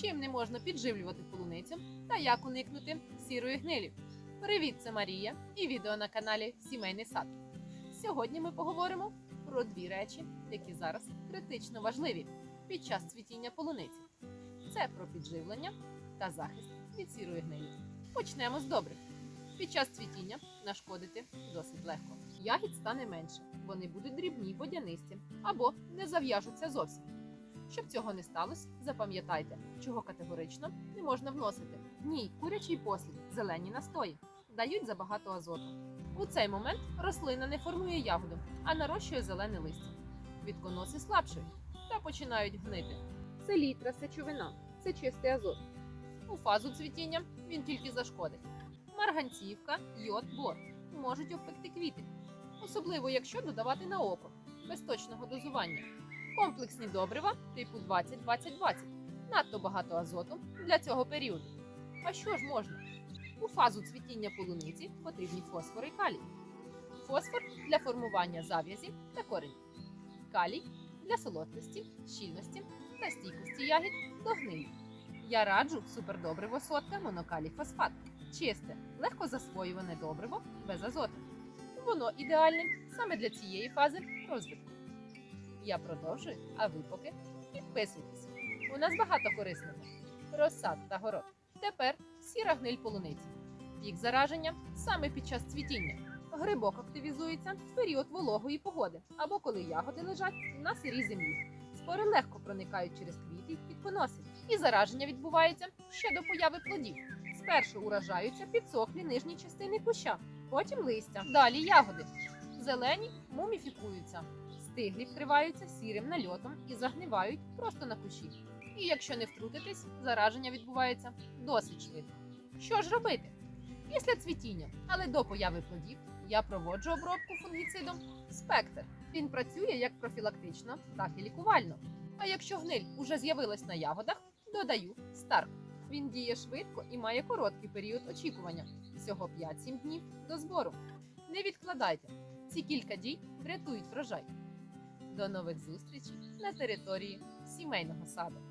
чим не можна підживлювати полуницю та як уникнути сірої гнилі. Привіт, це Марія і відео на каналі Сімейний сад. Сьогодні ми поговоримо про дві речі, які зараз критично важливі під час цвітіння полуниці. Це про підживлення та захист від сірої гнилі. Почнемо з добрих. Під час цвітіння нашкодити досить легко. Ягід стане менше, вони будуть дрібні, водянисті або не зав'яжуться зовсім. Щоб цього не сталося, запам'ятайте, чого категорично не можна вносити. Ні, курячий послід, зелені настої дають забагато азоту. У цей момент рослина не формує ягоду, а нарощує зелене листя. Квітконоси слабшають та починають гнити. Селітра, сечовина це чистий азот. У фазу цвітіння він тільки зашкодить. Марганцівка, йод, бор можуть обпекти квіти, особливо якщо додавати на око без точного дозування. Комплексні добрива типу 20-20-20. Надто багато азоту для цього періоду. А що ж можна? У фазу цвітіння полуниці потрібні фосфор і калій. Фосфор для формування зав'язі та коренів. Калій для солодкості, щільності та стійкості ягід до гнилі. Я раджу супердобриво сотка монокалій фосфат. Чисте, легко засвоюване добриво без азоту. Воно ідеальне саме для цієї фази розвитку. Я продовжую, а ви поки підписуйтесь. У нас багато корисного. Розсад та город. Тепер сіра гниль полуниці. Пік зараження саме під час цвітіння. Грибок активізується в період вологої погоди або коли ягоди лежать на сирій землі. Спори легко проникають через квіти й квітконоси, і зараження відбувається ще до появи плодів. Спершу уражаються підсохлі нижні частини куща, потім листя, далі ягоди. Зелені муміфікуються, стиглі вкриваються сірим нальотом і загнивають просто на кущі. І якщо не втрутитись, зараження відбувається досить швидко. Що ж робити? Після цвітіння, але до появи плодів, я проводжу обробку фунгіцидом спектр. Він працює як профілактично, так і лікувально. А якщо гниль уже з'явилась на ягодах, додаю старк. Він діє швидко і має короткий період очікування всього 5-7 днів до збору. Не відкладайте. Ці кілька дій врятують врожай. До нових зустрічей на території сімейного саду.